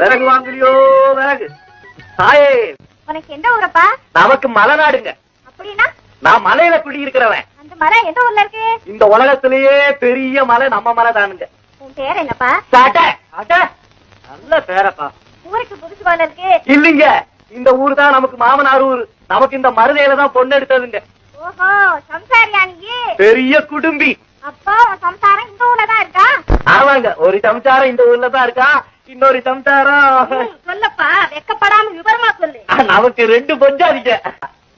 வாங்குறியோ விறகு? தாயே உனக்கு எந்த ஊரப்பா? நமக்கு மலைநாடுங்க. அப்படின்னா? நான் மலையில குடி இருக்கிறவன் அந்த மரம் எந்த ஊர்ல இருக்கு? இந்த உலகத்திலேயே பெரிய மலை நம்ம மலை தானுங்க உன் பேர் என்னப்பா? சாட்ட அட நல்ல பேரப்பா. ஊருக்கு புதுசு போல இருக்கு. இல்லைங்க இந்த ஊர் தான் நமக்கு மாமனார் ஊர். நமக்கு இந்த மருதையில தான் பொண்ணு எடுத்ததுங்க. ஓஹோ சம்சாரியா நீ? பெரிய குடும்பி. அப்பா சம்சாரம் இந்த ஊர்ல ஆமாங்க ஒரு சம்சாரம் இந்த ஊர்ல தான் இருக்கா? இன்னொரு சம்சாரம். சொல்லப்பா. வெக்கப்படாம விவரமா சொல்லு. நமக்கு ரெண்டு பொஞ்சாதிங்க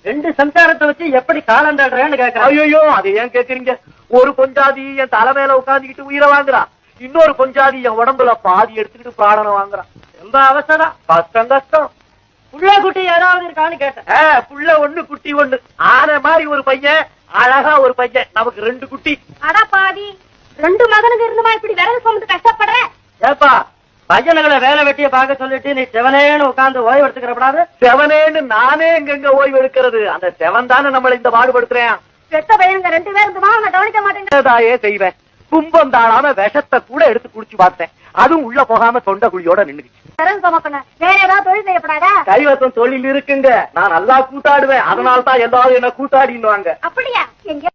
ரெண்டு சம்சாரத்தை வச்சு எப்படி காலண்டாடுறேன்னு கேக்குறேன். ஐயோ அது ஏன் கேக்குறீங்க? ஒரு பொஞ்சாதி என் தலை மேல உட்காந்துக்கிட்டு உயிரை வாங்குறா. இன்னொரு பொஞ்சாதி என் உடம்புல பாதி எடுத்துக்கிட்டு பிராணனை வாங்குறான் ரொம்ப அவசரம். கஷ்டம் கஷ்டம். புள்ள குட்டி யாராவது இருக்கான்னு கேட்டேன். புள்ள ஒண்ணு குட்டி ஒண்ணு. ஆன மாதிரி ஒரு பையன் அழகா ஒரு பையன். நமக்கு ரெண்டு குட்டி. அட பாதி ரெண்டு மகனுக்கு இருந்துமா இப்படி விரல் சுமந்து கஷ்டப்படுற? ஏப்பா பையனுங்களை வேலை வெட்டிய பார்க்க சொல்லிட்டு நீ செவனேன்னு உட்கார்ந்து ஓய்வு எடுத்துக்கிறப்படாது செவனேன்னு நானே எங்கெங்க ஓய்வு எடுக்கிறது? அந்த செவன் தானே நம்மள இந்த பாடுபடுத்துறேன். பெத்த பையனுங்க ரெண்டு பேர் இருந்துமா? அவனை கவனிக்க மாட்டேங்க. தாயே செய்வேன். கும்பம் தாழாம விஷத்தை கூட எடுத்து குடிச்சு பார்த்தேன். அதுவும் உள்ள போகாம தொண்டை குழியோட நின்னுச்சு விரல் சுமக்கணும். வேற ஏதாவது தொழில் செய்யப்படாதா? கைவசம் தொழில் இருக்குங்க. நான் நல்லா கூத்தாடுவேன் அதனால தான் எல்லாரும் என்ன கூத்தாடின்னுவாங்க அப்படியா? எங்க